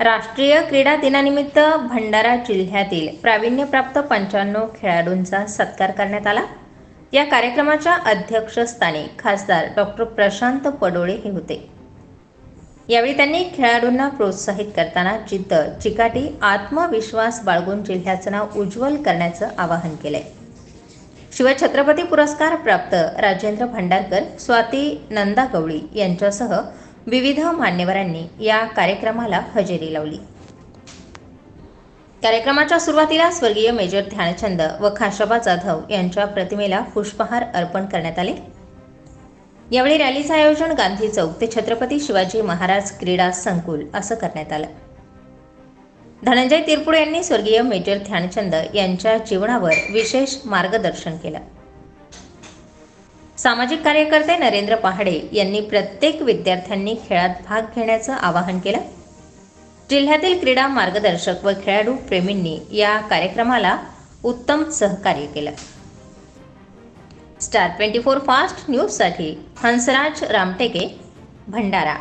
राष्ट्रीय क्रीडा दिनानिमित्त भंडारा जिल्ह्यातील प्रावीण्यप्राप्त पंच्याण्णव खेळाडूंचा सत्कार करण्यात आला. या कार्यक्रमाच्या अध्यक्षस्थानी खासदार डॉक्टर प्रशांत पडोळे हे होते. यावेळी त्यांनी खेळाडूंना प्रोत्साहित करताना जिद्द चिकाटी आत्मविश्वास बाळगून जिल्ह्याचं नाव उज्ज्वल करण्याचं आवाहन केलंय. शिवाय छत्रपती पुरस्कार प्राप्त राजेंद्र भंडारकर स्वाती नंदा गवळी यांच्यासह विविध मान्यवरांनी या कार्यक्रमाला हजेरी लावली. कार्यक्रमाच्या सुरुवातीला स्वर्गीय मेजर ध्यानचंद व खाशाबा जाधव यांच्या प्रतिमेला पुष्पहार अर्पण करण्यात आले. यावेळी रॅलीचं आयोजन गांधी चौक ते छत्रपती शिवाजी महाराज क्रीडा संकुल असं करण्यात आलं. धनंजय तिरपुडे यांनी स्वर्गीय मेजर ध्यानचंद यांच्या जीवनावर विशेष मार्गदर्शन केलं. सामाजिक कार्यकर्ते नरेंद्र पहाडे यांनी प्रत्येक विद्यार्थ्यांनी खेळात भाग घेण्याचं आवाहन केलं. जिल्ह्यातील क्रीडा मार्गदर्शक व खेळाडू प्रेमींनी या कार्यक्रमाला उत्तम सहकार्य केलं. स्टार ट्वेंटी फोर फास्ट न्यूजसाठी हंसराज रामटेके भंडारा.